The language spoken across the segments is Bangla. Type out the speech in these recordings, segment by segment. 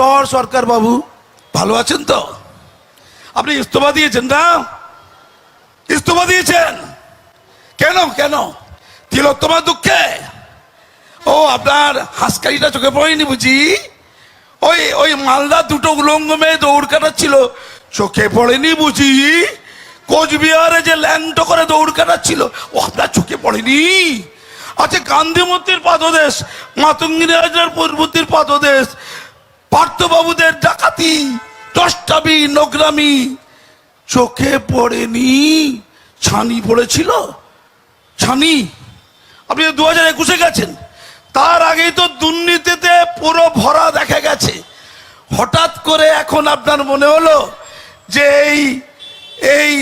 নশ্বর সরকার বাবু। ভালো আছেন তো? আপনি ইস্তফা দিয়েছেন না? ইস্তফা দিয়েছেন? কেন কেন? তিলোত্তমার দুঃখে? ও, আপনার হাসকারিটা চোখে পড়েনি বুঝি? ওই ওই মালদা দুটো উলঙ্গ মেয়ে দৌড় কাটাচ্ছিল। চোখে পড়েনি বুঝি? কোচবিহারে যে ল্যাংটো করে দৌড় কাটাচ্ছিল, ও, আপনার চোখে পড়েনি? আচ্ছা গান্ধীমূর্তির পাদদেশ, মাতঙ্গিনী রাজার পূর্বতীর পাদদেশ পার্থবাবুদের ডাকাতি দশটাবি নোগ্রামি চোখে পড়েনি? ছানি পড়েছিল? ছানি, আপনি দু হাজার একুশে গেছেন। তার আগেই তো দুর্নীতিতে পুরো ভরা দেখা গেছে। হঠাৎ করে এখন আপনার মনে হলো যে এই এই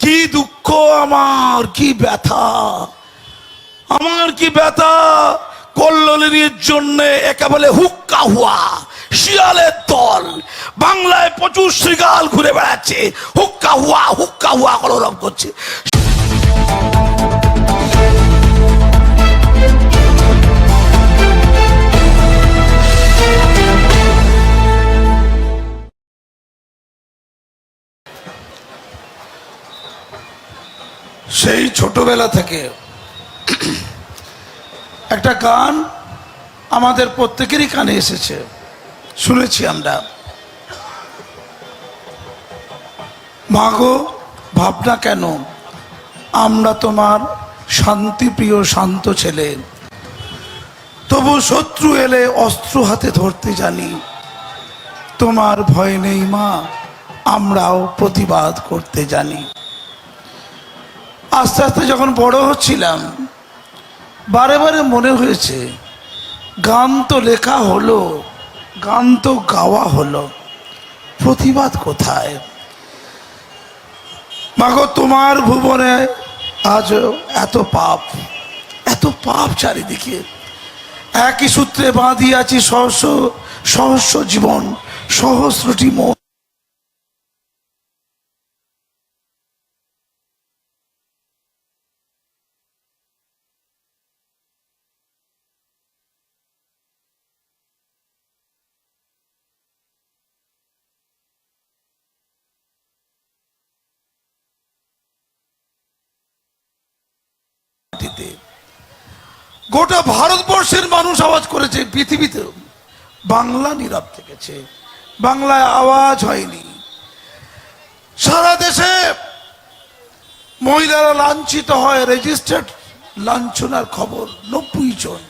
কি দুঃখ আমার, কি ব্যথা? আমার কি ব্যথা? কল্লোলিনীর জন্য একে বলে হুক্কা হুয়া, শিয়ালের দল। বাংলায় প্রচুর শ্রীগাল ঘুরে বেড়াচ্ছে। হুক্কা হুয়া হুক্কা হুয়া কলরব করছে। সেই ছোটবেলা থেকে একটা গান আমাদের প্রত্যেকেরই কানে এসেছে। শুনেছি আমরা। মাগো ভাবনা কেন? আমরা তোমার শান্তিপ্রিয় শান্ত ছেলে। তবু শত্রু এলে অস্ত্র হাতে ধরতে জানি। তোমার ভয় নেই মা, আমরাও প্রতিবাদ করতে জানি। আস্তে আস্তে যখন বড় হচ্ছিলাম বারে বারে মনে হয়েছে, গান তো লেখা হলো, গান তো গাওয়া হলো। প্রতিবাদ কোথায়? মাগো, তোমার ভুবনে আজ এত পাপ এত পাপ চারিদিকে। একই সূত্রে বাঁধিয়াছি সহস্র সহস্র জীবন, সহস্রটি মন। মাটিতে গোটা ভারতবর্ষের মানুষ আওয়াজ করেছে, পৃথিবীতে বাংলা নীরব থেকেছে। বাংলায় আওয়াজ হয়নি। সারা দেশে মহিলারা লাঞ্ছিত হয় রেজিস্টার্ড লাঞ্ছনার খবর, নব্বই জন।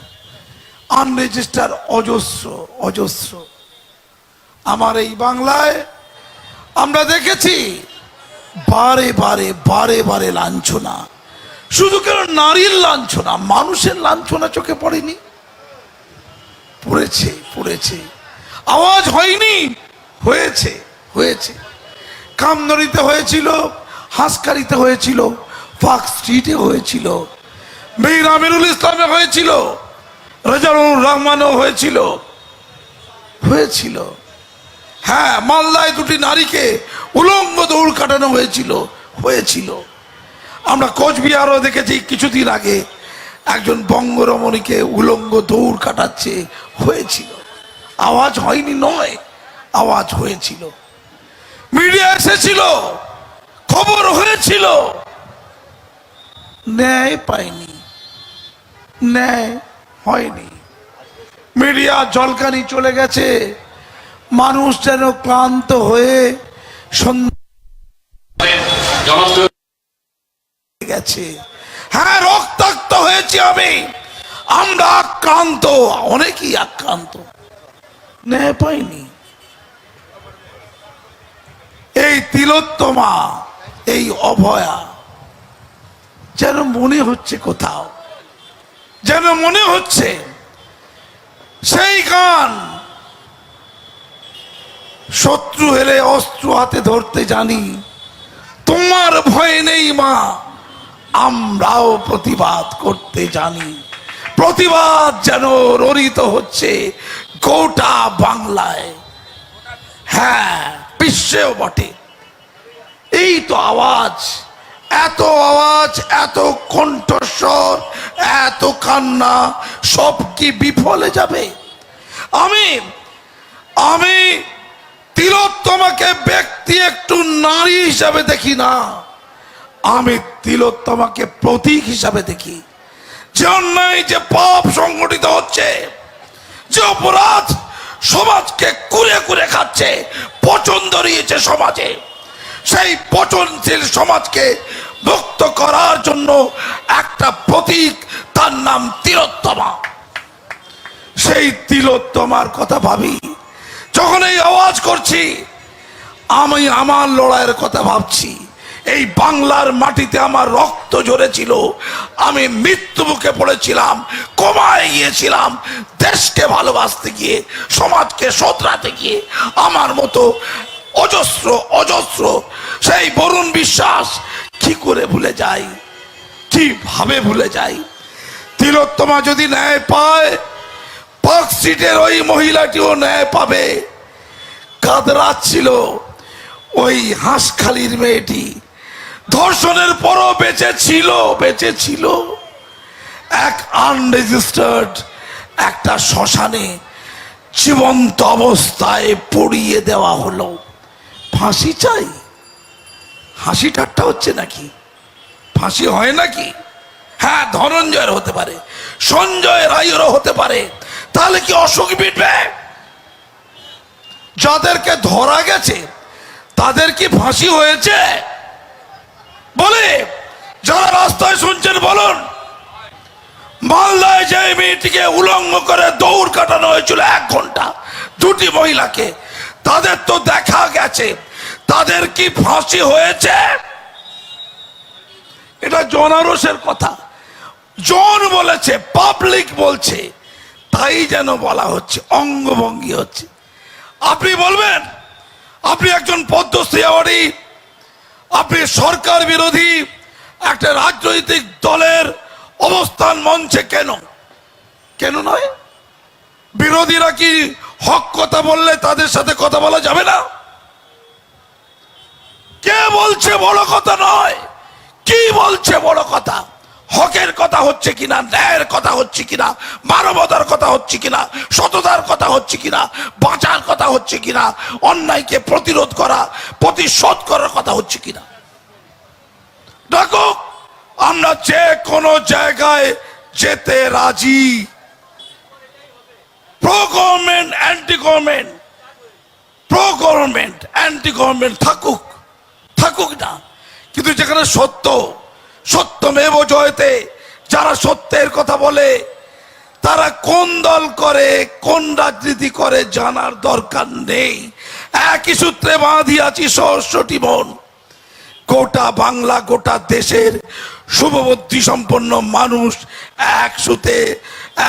আনরেজিস্টার অজস্র অজস্র। আমার এই বাংলায় আমরা দেখেছি, বারে বারে বারে বারে লাঞ্ছনা। শুধু কেন নারীর লাঞ্ছনা, মানুষের লাঞ্ছনা চোখে পড়েনি। পড়েছে পড়েছে। আওয়াজ হয়নি, হয়েছে হয়েছে। কামদরিতে হয়েছিল, হাসকারিতে হয়েছিল, পার্ক স্ট্রিটে হয়েছিল। মীর আমিরুল ইসলামে হয়েছিল, রেজানুর রহমানও হয়েছিল। হয়েছিল। হ্যাঁ মালদায় দুটি নারীকে উলঙ্গ দৌড় কাটানো হয়েছিল হয়েছিল। আমরা কোচবিহারও দেখেছি কিছুদিন আগে একজন বঙ্গরমণীকে উলঙ্গ দৌড় কাটাচ্ছে, হয়েছিল। আওয়াজ হয়নি, নয়, আওয়াজ হয়েছিল। মিডিয়া এসেছিল, খবর হয়েছিল। ন্যায় পায়নি, ন্যায় হয়নি। মিডিয়া জলকানি চলে গেছে, মানুষ যেন ক্লান্ত হয়ে সন্ধ্যা গেছে হ্যাঁ রক্তাক্ত হয়েছি আমি। আমরা আক্রান্ত। অনেকেই আক্রান্ত। ন্যায় পাইনি। এই তিলোত্তমা, এই অভয়া, যেন মনে হচ্ছে কোথাও, যেন মনে হচ্ছে সেই গান শত্রু এলে অস্ত্র হাতে ধরতে জানি। তোমার ভয় নেই মা। আমরাও প্রতিবাদ করতে জানি। প্রতিবাদ যেন ররিত হচ্ছে গোটা বাংলায়। হ্যাঁ বিশ্বেও বটে। এই তো আওয়াজ, এত আওয়াজ, এত কণ্ঠস্বর, এত কান্না, সব কি বিফলে যাবে? আমি আমি তিলোত্তমাকে ব্যক্তি একটু নারী হিসাবে দেখি না। আমি তিলোত্তমাকে প্রতীক হিসাবে দেখি। যে অন্যায়, যে পাপ সংগঠিত হচ্ছে, যে অপরাধ সমাজকে কুরে কুরে খাচ্ছে, পচন ধরিয়েছে সমাজে। সেই পচনশীল সমাজকে মুক্ত করার জন্য একটা প্রতীক, তার নাম তিলোত্তমা। সেই তিলোত্তমার কথা ভাবি, যখন এই আওয়াজ করছি, আমি আমার লড়াইয়ের কথা ভাবছি। এই বাংলার মাটিতে আমার রক্ত ঝরেছিল। আমি মৃত্যু মুখে পড়েছিলাম, কমায় গিয়েছিলাম, দেশকে ভালোবাসতে গিয়ে, সমাজকে শোধরাতে গিয়ে, আমার মতো অজস্র অজস্র সেই বরুণ বিশ্বাস কি করে ভুলে যাই কীভাবে ভুলে যাই তিলোত্তমা যদি ন্যায় পায় পার্ক সিটের ওই মহিলাটিও ন্যায় পাবে। কাদরাচ্ছিল ওই হাঁসখালির মেয়েটি। ধর্ষণের পরও বেঁচে ছিল বেঁচে ছিল এক আনরেজিস্টার্ড একটা শ্মশানে জীবন্ত অবস্থায় পড়িয়ে দেওয়া হলো। ফাঁসি চাই? হাসি ঠাট্টা হচ্ছে নাকি? ফাঁসি হয় নাকি? হ্যাঁ ধনঞ্জয়ের হতে পারে, সঞ্জয় রায়েরও হতে পারে। তাহলে কি অসুখ মিটবে? যাদেরকে ধরা গেছে, তাদের কি ফাঁসি হয়েছে? বলে, যারা রাস্তায় শুনছেন বলুন, মালদায় যে মেয়েটিকে উলঙ্গ করে দৌড় কাটানো হয়েছিল এক ঘণ্টা, দুটি মহিলাকে, তাদের তো দেখা গেছে, তাদের কি ফাঁসি হয়েছে? এটা জনারসের কথা। জন বলেছে পাবলিক বলছে, তাই যেন বলা হচ্ছে, অঙ্গভঙ্গি হচ্ছে। আপনি বলবেন, আপনি একজন পদ্মশ্রী অ্যাওয়ার্ডী আপনি সরকার বিরোধী একটা রাজনৈতিক দলের অবস্থান মঞ্চে কেন? কেন নয়? বিরোধীরা কি হক কথা বললে তাদের সাথে কথা বলা যাবে না? কে বলছে বড় কথা নয়? কি বলছে বড় কথা? হকের কথা হচ্ছে কিনা, ন্যায়ের কথা হচ্ছে কিনা, মানবতার কথা হচ্ছে কিনা, সততার কথা হচ্ছে কিনা, বাঁচার কথা হচ্ছে কিনা, অন্যায়কে প্রতিরোধ করা, প্রতিশোধ করার কথা হচ্ছে কিনা। দেখো, আমরা যে কোনো জায়গায় যেতে রাজি। Pro government anti government pro government anti government থাকুক থাকুক না। কিন্তু যেখানে সত্য সত্যমেব জয়তে, যারা সত্যের কথা বলে, তারা কোন দল করে, কোন রাজনীতি করে জানার দরকার নেই। একই সূত্রে বাঁধিয়াছি সহস্রটি মন। গোটা বাংলা, গোটা দেশের শুভবুদ্ধি সম্পন্ন মানুষ এক সুতে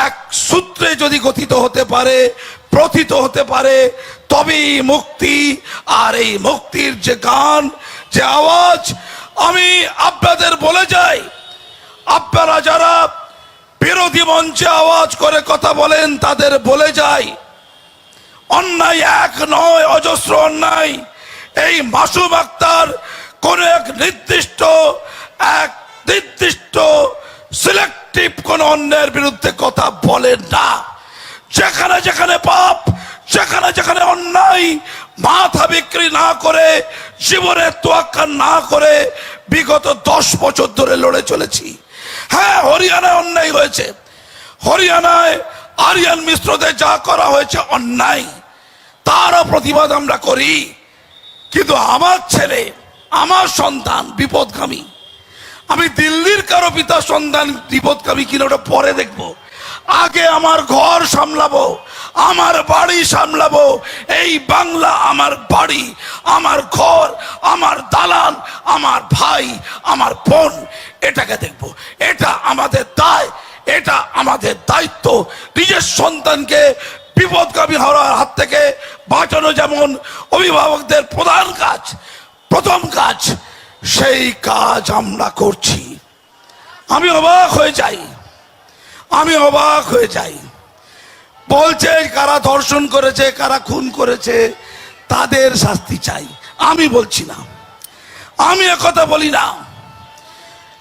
এক সূত্রে যদি গঠিত হতে পারে, প্রথিত হতে পারে, তবেই মুক্তি। আর এই মুক্তির যে গান, যে আওয়াজ আমি আপনাদের বলে যাই, আপনারা যারা বিরোধী মঞ্চে আওয়াজ করে কথা বলেন, তাদের বলে যাই, অন্যায় এক নয়, অজস্র অন্যায়, এই মাসুম আক্তার কোন এক নির্দিষ্ট এক নির্দিষ্ট সিলেক্টিভ কোন অন্যায়ের বিরুদ্ধে কথা বলেন না। যেখানে যেখানে পাপ, যেখানে যেখানে অন্যায় মাথা বিক্রি না করে, জীবনের তোয়াক্কা না করে বিগত দশ বছর ধরে লড়ে চলেছি। হ্যাঁ হরিয়ানায় অন্যায় হয়েছে। হরিয়ানায় আরিয়ান মিশ্রদের যা করা হয়েছে অন্যায়, তারও প্রতিবাদ আমরা করি। কিন্তু আমার ছেলে, আমার সন্তান বিপদগামী। আমি দিল্লির কারও পিতা সন্তান বিপদগামী কিনা ওটা পরে দেখব। আগে আমার ঘর সামলাবো, আমার বাড়ি সামলাবো, এই বাংলা আমার বাড়ি, আমার ঘর, আমার দালান আমার ভাই, আমার বোন, এটাকে দেখব। এটা আমাদের দায়, এটা আমাদের দায়িত্ব। নিজের সন্তানকে বিপদগামী হওয়ার হাত থেকে বাঁচানো যেমন অভিভাবকদের প্রধান কাজ, প্রথম কাজ, সেই কাজ আমরা করছি। আমি অবাক হয়ে যাই। আমি অবাক হয়ে যাই। বলছে, কারা ধর্ষণ করেছে, কারা খুন করেছে, তাদের শাস্তি চাই। আমি বলছি না। আমি একথা বলি না।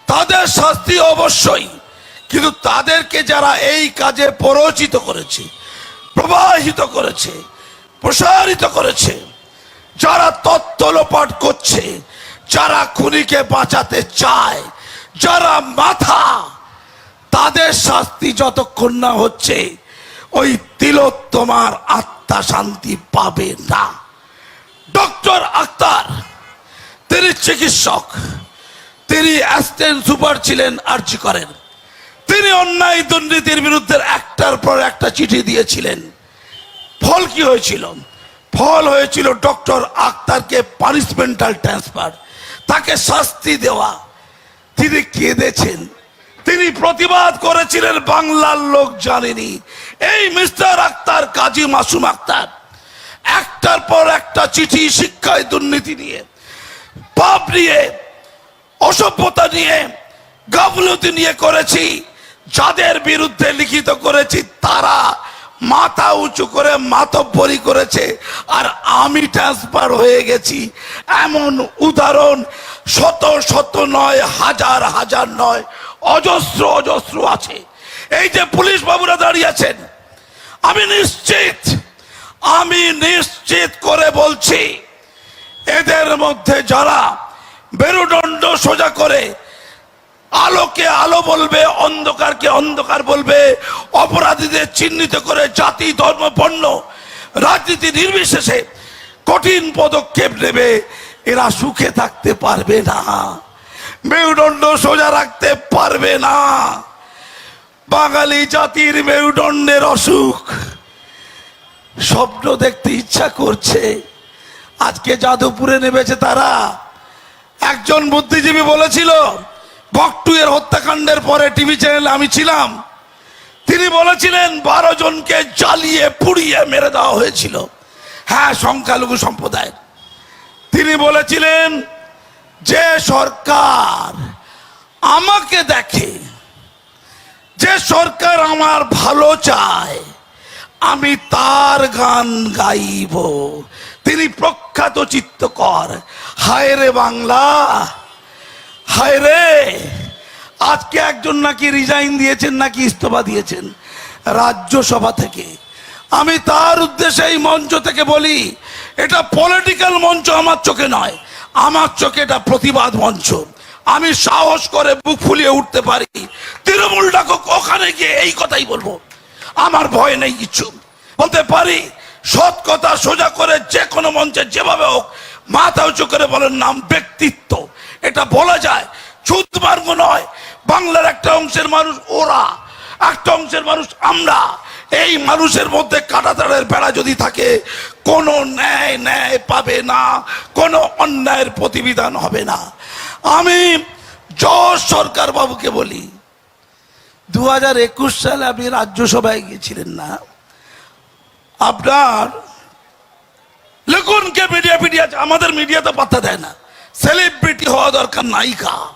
তাদের শাস্তি অবশ্যই, কিন্তু তাদেরকে যারা এই কাজে প্ররোচিত করেছে, প্রবাহিত করেছে, প্রসারিত করেছে, যারা তত্ত্ব লোপাট করছে, যারা খুনিকে বাঁচাতে চায়, যারা মাথা তাদের শাস্তি যতক্ষণ না হচ্ছে, ওই তিলোত্তমার আত্মা শান্তি পাবে না। ডক্টর আক্তার, তিনি চিকিৎসক, তিনি অ্যাসিস্ট্যান্ট সুপার ছিলেন, আর্জি করেন। তিনি অন্যায় দুর্নীতির বিরুদ্ধে একটার পর একটা চিঠি দিয়েছিলেন। ফল কি হয়েছিল? ফল হয়েছিল ডক্টর আক্তারকে পানিশমেন্টাল ট্রান্সফার তাকে শাস্তি দেওয়া। তিনি কেঁদেছেন। তিনি প্রতিবাদ করেছিলেন বাংলার লোক জানেনি। এই মিস্টার আক্তার কাজী মাসুম আক্তার, একটার পর একটা চিঠি শিক্ষায় দুর্নীতি নিয়ে, পাপ নিয়ে, অসভ্যতা নিয়ে, গাফলতি নিয়ে করেছি। যাদের বিরুদ্ধে লিখিত করেছি তারা মাথা উঁচু করে মাতব্বরি করেছে, আর আমি ট্রান্সফার হয়ে গেছি। এমন উদাহরণ শত শত নয়, হাজার হাজার নয়, অজস্র অজস্র আছে। এই যে পুলিশ বাবুরা দাঁড়িয়ে আছেন, আমি নিশ্চিত আমি নিশ্চিত করে বলছি, এদের মধ্যে যারা মেরুদণ্ড সোজা করে আলোকে আলো বলবে, অন্ধকারকে অন্ধকার বলবে অপরাধীদের চিহ্নিত করে জাতি, ধর্ম, বর্ণ, রাজনীতি নির্বিশেষে কঠিন পদক্ষেপ নেবে। এরা সুখে থাকতে পারবে না। মেরুদণ্ড সোজা রাখতে পারবে না। বাঙালি জাতির মেরুদণ্ডের অসুখ। স্বপ্ন দেখতে ইচ্ছা করছে। আজকে যাদবপুরে নেমেছে তারা। একজন বুদ্ধিজীবী বলেছিল বকটুয়ের হত্যাকাণ্ডের পরে টিভি চ্যানেলে আমি ছিলাম। তিনি বলেছিলেন, বারো জনকে জ্বালিয়ে, পুড়িয়ে মেরে দেওয়া হয়েছিল। হ্যাঁ সংখ্যালঘু সম্প্রদায় তিনি বলেছিলেন, যে সরকার আমাকে দেখে, যে সরকার আমার ভালো চায়, আমি তার গান গাইব। তিনি প্রখ্যাত চিত্তকর হায় রে বাংলা হায় রে আজকে একজন নাকি রিজাইন দিয়েছেন, নাকি ইস্তফা দিয়েছেন রাজ্যসভা থেকে। আমি তার উদ্দেশ্যে এই মঞ্চ থেকে বলি, এটা পলিটিক্যাল মঞ্চ আমার চোখে নয়, আমার চোখে এটা প্রতিবাদ মঞ্চ। আমি সাহস করে বুক ফুলিয়ে উঠতে পারি, তৃণমূল ডাকুক, ওখানে গিয়ে এই কথাই বলব। আমার ভয় নেই কিছু। বলতে পারি, সৎ কথা সোজা করে যে কোনো মঞ্চে যেভাবে হোক, মাথা উঁচু করে বলেন নাম ব্যক্তিত্ব। এটা বলা যায় চুত মার্গ নয়, বাংলার একটা অংশের মানুষ ওরা, একটা অংশের মানুষ আমরা। এই মানুষের মধ্যে কাটাতারের বেড়া যদি থাকে, কোনো ন্যায় ন্যায় পাবে না, কোনো অন্যায়ের প্রতিবিধান হবে না। আমি যশ সরকার বাবুকে বলি দু হাজার একুশ সালে আপনি রাজ্যসভায় গিয়েছিলেন না? আপনার, লিখুন কে মিডিয়া মিডিয়া আমাদের মিডিয়া তো পাত্তা দেয় না। সেলিব্রিটি হওয়া দরকার নায়িকা।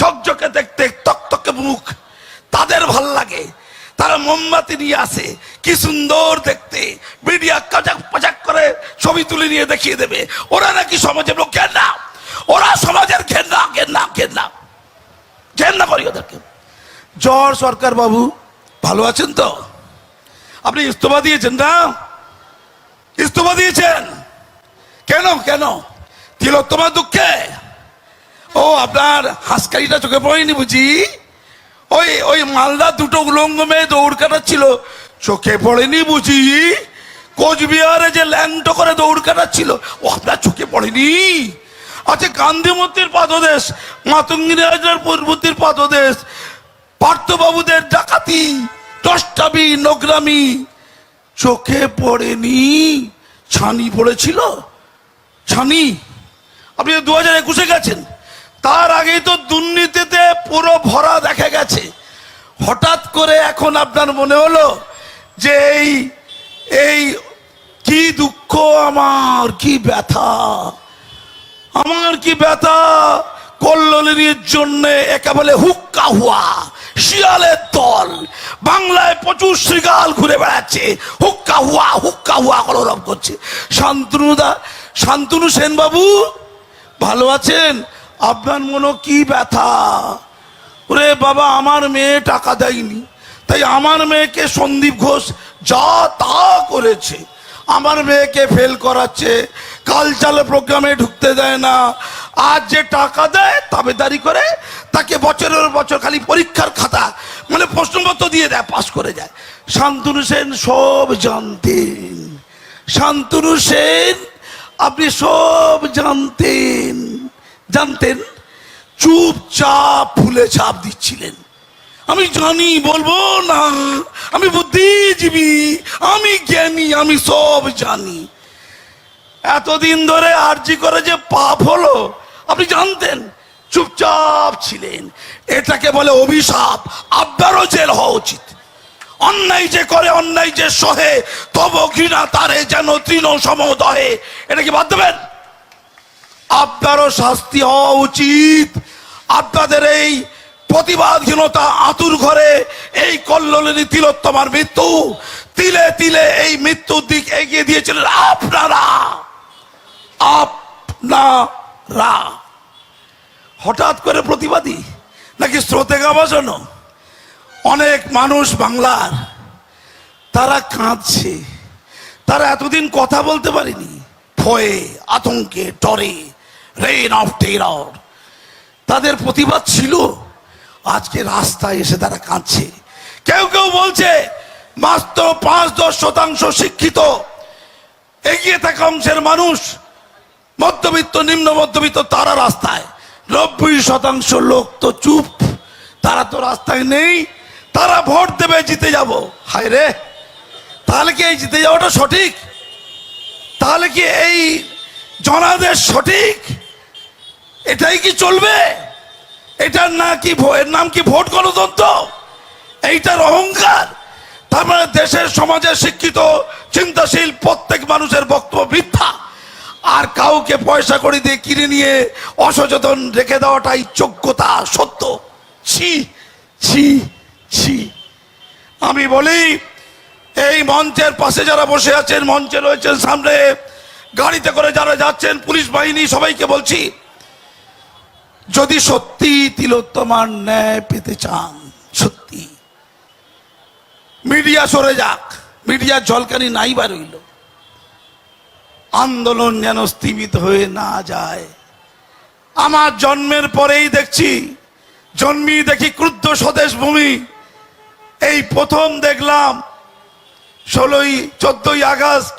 ঝকঝকে দেখতে তকতকে মুখ। তাদের ভালো লাগে। তারা মোমবাতি নিয়ে আসে। কি সুন্দর দেখতে। মিডিয়া কাজাক পাজাক করে ছবি তুলে নিয়ে দেখিয়ে দেবে। ওরা নাকি সমাজের লোক। ঘেন্না ওরা সমাজের ঘেন্না ঘেন্না ঘেন্না ঘেন্না করি ওদেরকে। জ্বর সরকার বাবু, ভালো আছেন তো? আপনি ইস্তফা দিয়েছেন না? ইস্তফা দিয়েছেন? কেন কেন? তিলোত্তমার দুঃখে? ও, আপনার হাসকারিটা চোখে পড়েনি বুঝি? ওই ওই মালদা দুটো উলঙ্গ মেয়ে দৌড় কাটাচ্ছিল। চোখে পড়েনি বুঝি? কোচবিহারে যে ল্যাংটো করে দৌড় কাটাচ্ছিল, ও, আপনার চোখে পড়েনি? আচ্ছা গান্ধীমূর্তির পাদদেশ, মাতঙ্গিনী পাদদেশ, পার্থবাবুদের ডাকাতি দশটাবি নোগ্রামি, চোখে পড়েনি? ছানি পড়েছিল? ছানি, আপনি দু হাজার একুশে গেছেন। তার আগেই তো দুর্নীতিতে পুরো ভরা দেখা গেছে। হঠাৎ করে এখন আপনার মনে হলো যে এই এই কি দুঃখ আমার, কি ব্যথা। আমার কি ব্যথা? কল্লোলিনীর জন্য একে বলে হুক্কা হুয়া, শিয়ালের দল। বাংলায় প্রচুর শ্রীগাল ঘুরে বেড়াচ্ছে। হুক্কা হুয়া হুক্কা হুয়া কলরব করছে। শান্তনুদা, শান্তনু সেনবাবু, ভালো আছেন? আপনার মনে কি ব্যথা? ওরে বাবা, আমার মেয়ে টাকা দেয়নি। তাই আমার মেয়েকে সন্দীপ ঘোষ যা তা করেছে, আমার মেয়েকে ফেল করাচ্ছে কালচারাল প্রোগ্রামে ঢুকতে দেয় না। আর যে টাকা দেয় তাবেদারি করে তাকে বছরের বছর খালি পরীক্ষার খাতা মানে প্রশ্নপত্র দিয়ে দেয়, পাশ করে যায়। শান্তনু সেন সব জানতেন। শান্তনু সেন, আপনি সব জানতেন। জানতেন, চুপচাপ ফুলে ছাপ দিচ্ছিলেন। আমি জানি, বলব না, আমি বুদ্ধিজীবী, আমি জ্ঞানী, আমি সব জানি। এতদিন ধরে আরজি করে যে পাপ হলো, আপনি জানতেন, চুপচাপ ছিলেন। এটাকে বলে অভিশাপ আপনারও জেল হওয়া উচিত। অন্যায় যে করে, অন্যায় যে সহে, তব ঘৃণা তারে যেন তৃণ সমদহে এটা কি বাদ দেবেন আপনারও শাস্তি হওয়া উচিত। আপনাদের এই প্রতিবাদহীনতা আতুর ঘরে, এই কল্লোলিনী তিলোত্তমার মৃত্যু, তিলে তিলে এই মৃত্যুর দিক এগিয়ে দিয়েছিলেন আপনারা। আপনারা। হঠাৎ করে প্রতিবাদী? নাকি স্রোতে গাওয়ার জন্য? অনেক মানুষ বাংলার, তারা কাঁদছে। তারা এতদিন কথা বলতে পারেনি। ভয়ে, আতঙ্কে, ডরে। রেন অফ টেরর তাদের প্রতিবাদ ছিল, আজকে রাস্তায় এসে তারা কাঁদছে। কেউ কেউ বলছে, মাত্র পাঁচ দশ শতাংশ শিক্ষিত, এগিয়ে থাকা অংশের মানুষ, মধ্যবিত্ত, নিম্ন মধ্যবিত্ত, তারা রাস্তায়। নব্বই শতাংশ লোক তো চুপ, তারা তো রাস্তায় নেই, তারা ভোট দেবে, জিতে যাব। হায় রে! তাহলে কি এই জিতে যাওয়াটা সঠিক? তাহলে কি এই জনাদেশ সঠিক? এটাই কি চলবে? এটার না কি এর নাম কি ভোট গণতন্ত্র? এইটার অহংকার? তার মানে দেশের সমাজে শিক্ষিত, চিন্তাশীল প্রত্যেক মানুষের বক্তব্য মিথ্যা। আর কাউকে পয়সা করে দিয়ে কিনে নিয়ে অসচেতন রেখে দেওয়াটাই যোগ্যতা সত্য। ছি ছি ছি। আমি বলি, এই মঞ্চের পাশে যারা বসে আছেন, মঞ্চে রয়েছেন সামনে, গাড়িতে করে যারা যাচ্ছেন, পুলিশ বাহিনী, সবাইকে বলছি যদি সত্যি তিলোত্তমার ন্যায় পেতে চান, সত্যি। মিডিয়া সরে যাক, মিডিয়ার জলকানি নাই বার হইল আন্দোলন যেন স্থিমিত হয়ে না যায়। আমার জন্মের পরেই দেখছি জন্মি দেখি ক্রুদ্ধ স্বদেশ ভূমি। এই প্রথম দেখলাম ষোলোই, চোদ্দই আগস্ট,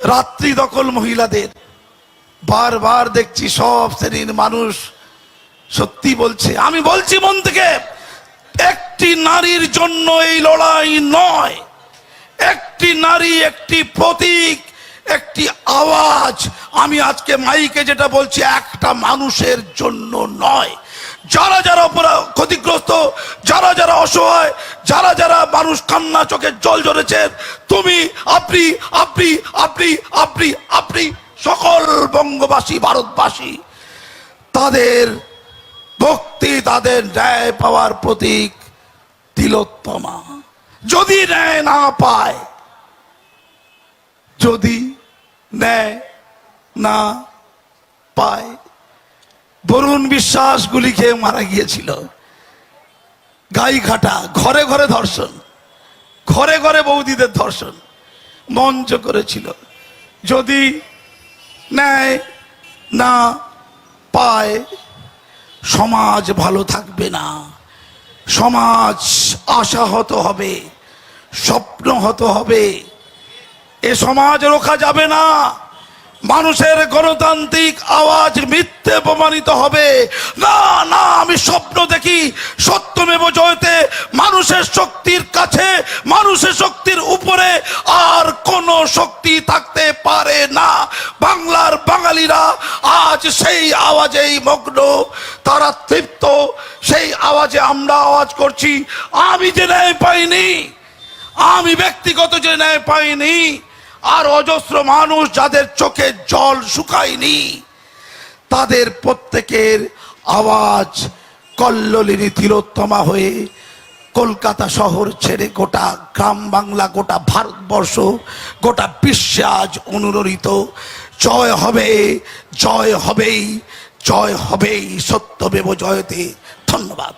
রাত্রি দখল মহিলাদের। বারবার দেখছি সব শ্রেণির মানুষ সত্যি বলছে, আমি বলছি মন থেকে, একটি নারীর জন্য এই লড়াই নয়। একটি নারী একটি প্রতীক, একটি আওয়াজ। আমি আজকে মাইকে যেটা বলছি, একটা মানুষের জন্য নয়। যারা যারা ক্ষতিগ্রস্ত, যারা যারা অসহায়, যারা যারা মানুষ কান্না চোখে জল ঝরেছেন তুমি, আপনি আপনি আপনি আপনি আপনি সকল বঙ্গবাসী, ভারতবাসী, তাদের তাদের ন্যায় পাওয়ার প্রতীক তিলোত্তমা। যদি ন্যায় না পায়, যদি ন্যায় না পায়, বরুণ বিশ্বাস গুলি খেয়ে মারা গিয়েছিল। গাই ঘাটা, ঘরে ঘরে ধর্ষণ, ঘরে ঘরে বৌদিদের ধর্ষণ মঞ্চ করেছিল। যদি ন্যায় না পায় সমাজ ভালো থাকবে না। সমাজ আশাহত হবে স্বপ্নহত হবে। এ সমাজ রোখা যাবে না। মানুষের গণতান্ত্রিক আওয়াজ মিথ্যে প্রমাণিত হবে। না না, আমি স্বপ্ন দেখি সত্যমেব জয়তে মানুষের শক্তির কাছে, মানুষের শক্তির উপরে আর কোন শক্তি থাকতে পারে না। বাংলার বাঙালিরা আজ সেই আওয়াজেই মগ্ন, তারা তৃপ্ত, সেই আওয়াজে আমরা আওয়াজ করছি। আমি যে ন্যায় পাইনি, আমি ব্যক্তিগত যে ন্যায় পাইনি আর অজস্র মানুষ যাদের চোখে জল শুকায়নি, তাদের প্রত্যেকের আওয়াজ কল্লোলিনী তিলোত্তমা হয়ে কলকাতা শহর ছেড়ে গোটা গ্রাম বাংলা, গোটা ভারতবর্ষ, গোটা বিশ্বে আজ অনুরণিত জয় হবে, জয় হবেই জয় হবেই, সত্যমেব জয়তে, ধন্যবাদ।